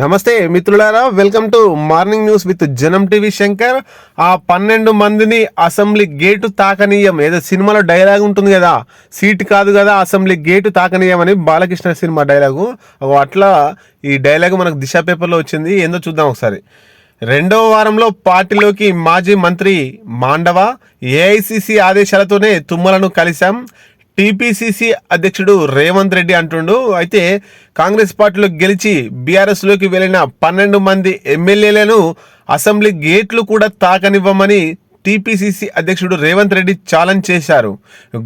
నమస్తే మిత్రులారా welcome to morning news with Janam TV Shankar. ఆ పన్నెండు మందిని అసెంబ్లీ గేటు తాకనీయం. ఏదో సినిమాలో డైలాగ్ ఉంటుంది కదా సీట్ కాదు కదా అసెంబ్లీ గేటు తాకనీయం అని బాలకృష్ణ సినిమా డైలాగు. అట్లా ఈ డైలాగ్ మనకు దిశ పేపర్లో వచ్చింది. ఏందో చూద్దాం ఒకసారి. రెండవ వారంలో పార్టీలోకి మాజీ మంత్రి మాండవ ఏఐసిసి ఆదేశాలతోనే తుమ్మలను కలిశాం. టీపీసీసీ అధ్యక్షుడు రేవంత్ రెడ్డి అంటుండు అయితే కాంగ్రెస్ పార్టీలో గెలిచి బీఆర్ఎస్లోకి వెళ్ళిన పన్నెండు మంది ఎమ్మెల్యేలను అసెంబ్లీ గేట్లు కూడా తాకనివ్వమని టీపీసీసీ అధ్యక్షుడు రేవంత్ రెడ్డి ఛాలెంజ్ చేశారు.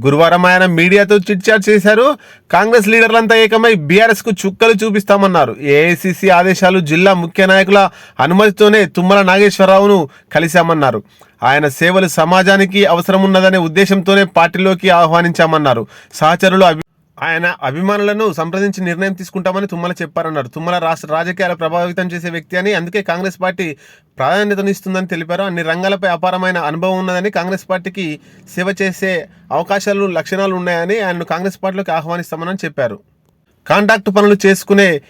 గురువారం ఆయన మీడియాతో చిట్చాట్ చేశారు. కాంగ్రెస్ లీడర్లంతా ఏకమై బీఆర్ఎస్కు చుక్కలు చూపిస్తామన్నారు. ఏఐసీసీ ఆదేశాలు జిల్లా ముఖ్య నాయకుల అనుమతితోనే తుమ్మల నాగేశ్వరరావును కలిశామన్నారు. ఆయన సేవలు సమాజానికి అవసరం ఉన్నదనే ఉద్దేశంతోనే పార్టీలోకి ఆహ్వానించామన్నారు. సహచరులు అభి ఆయన అభిమానులను సంప్రదించి నిర్ణయం తీసుకుంటామని తుమ్మల చెప్పారన్నారు. తుమ్మల రాష్ట్ర రాజకీయాలు ప్రభావితం చేసే వ్యక్తి అని అందుకే కాంగ్రెస్ పార్టీ ప్రాధాన్యతనిస్తుందని తెలిపారు. అన్ని రంగాలపై అపారమైన అనుభవం ఉన్నదని కాంగ్రెస్ పార్టీకి సేవ చేసే అవకాశాలు లక్షణాలు ఉన్నాయని ఆయనను కాంగ్రెస్ పార్టీలోకి ఆహ్వానిస్తామని చెప్పారు. కాంట్రాక్ట్ పనులు చేసుకునే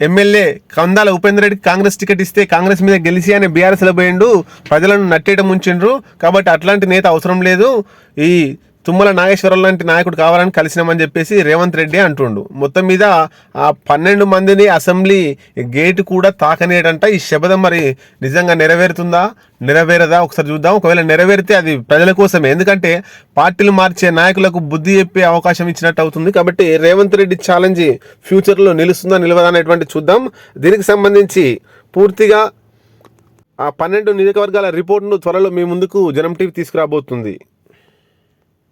ఎమ్మెల్యే కందాల ఉపేంద్ర రెడ్డికి కాంగ్రెస్ టికెట్ ఇస్తే కాంగ్రెస్ మీద గెలిచి అని బీఆర్ఎస్లో పోయిండు. ప్రజలను నట్టేయడం ఉంచిండ్రు కాబట్టి అట్లాంటి నేత అవసరం లేదు. ఈ తుమ్మల నాగేశ్వరరావు లాంటి నాయకుడు కావాలని కలిసినామని చెప్పేసి రేవంత్ రెడ్డి అంటుండు. మొత్తం మీద ఆ పన్నెండు మందిని అసెంబ్లీ గేటు కూడా తాకనేటంట ఈ శబదం మరి నిజంగా నెరవేరుతుందా? నెరవేరదా? ఒకసారి చూద్దాం. ఒకవేళ నెరవేరితే అది ప్రజల కోసమే. ఎందుకంటే పార్టీలు మార్చే నాయకులకు బుద్ధి చెప్పే అవకాశం ఇచ్చినట్టు అవుతుంది. కాబట్టి రేవంత్ రెడ్డి ఛాలెంజ్ ఫ్యూచర్లో నిలుస్తుందా నిలవదా అనేటువంటి చూద్దాం. దీనికి సంబంధించి పూర్తిగా ఆ పన్నెండు నియోజకవర్గాల రిపోర్ట్ను త్వరలో మీ ముందుకు జనం టీవీ తీసుకురాబోతుంది.